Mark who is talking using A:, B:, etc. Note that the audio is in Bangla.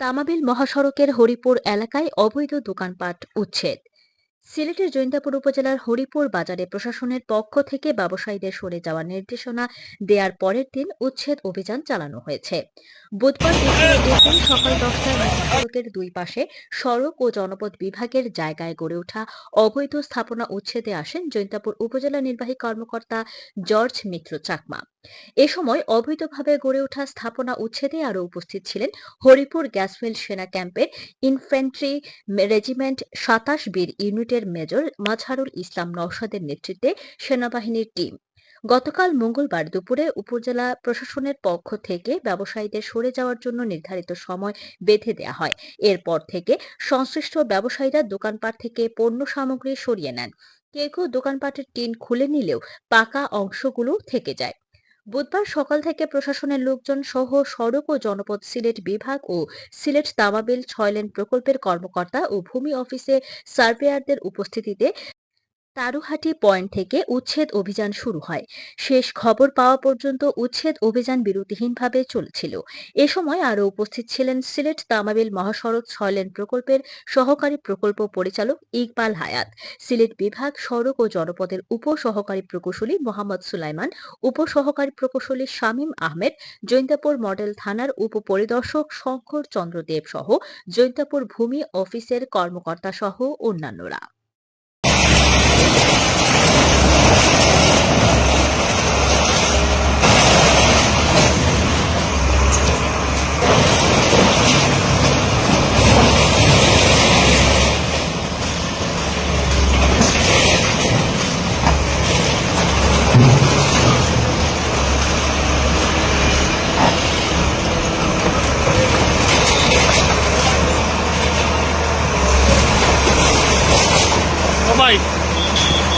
A: তামাবিল মহাসড়কের হরিপুর এলাকায় অবৈধ দোকানপাট উচ্ছেদ। সিলেটের জৈন্তাপুর উপজেলার হরিপুর বাজারে প্রশাসনের পক্ষ থেকে ব্যবসায়ীদের সরে যাওয়ার নির্দেশনা দেওয়ার পরের দিন উচ্ছেদ অভিযান চালানো হয়েছে। বুধবার সকাল দশটায় দুই পাশে সড়ক ও জনপদ বিভাগের জায়গায় গড়ে ওঠা অবৈধ স্থাপনা উচ্ছেদে আসেন জৈন্তাপুর উপজেলা নির্বাহী কর্মকর্তা জর্জ মিত্র চাকমা। এ সময় অবৈধভাবে গড়ে ওঠা স্থাপনা উচ্ছেদে আরও উপস্থিত ছিলেন হরিপুর গ্যাসফিল্ড সেনা ক্যাম্পের ইনফ্যান্ট্রি রেজিমেন্ট সাতাশ বীর ইউনিটের মেজর মাজহারুল ইসলাম নওশাদের নেতৃত্বে সেনাবাহিনীর টিম। গতকাল মঙ্গলবার দুপুরে উপজেলা প্রশাসনের পক্ষ থেকে ব্যবসায়ীদের সরে যাওয়ার জন্য নির্ধারিত সময় বেঁধে দেওয়া হয়। এরপর থেকে সংশ্লিষ্ট ব্যবসায়ীরা দোকানপাট থেকে পণ্য সামগ্রী সরিয়ে নেন। কেউ কেউ দোকানপাটের টিন খুলে নিলেও পাকা অংশগুলো থেকে যায়। বুধবার সকাল থেকে প্রশাসনের লোকজন সহ সড়ক ও জনপদ সিলেট বিভাগ ও সিলেট তামাবিল ছয় লেন প্রকল্পের কর্মকর্তা ও ভূমি অফিসে সার্ভেয়ারদের উপস্থিতিতে তারুহাটি পয়েন্ট থেকে উচ্ছেদ অভিযান শুরু হয়। শেষ খবর পাওয়া পর্যন্ত উচ্ছেদ অভিযান বিরতিহীনভাবে চলছিল। এ সময় আরও উপস্থিত ছিলেন সিলেট তামাবিল মহাসড়ক ছয় লেন প্রকল্পের সহকারী প্রকল্প পরিচালক ইকবাল হায়াত। সিলেট বিভাগ সড়ক ও জনপদের উপসহকারী প্রকৌশলী মোহাম্মদ সুলাইমান, উপসহকারী প্রকৌশলী শামীম আহমেদ, জৈন্তাপুর মডেল থানার উপপরিদর্শক শঙ্কর চন্দ্র দেব সহ জৈন্তাপুর ভূমি অফিসের কর্মকর্তা সহ অন্যান্যরা।
B: Mike.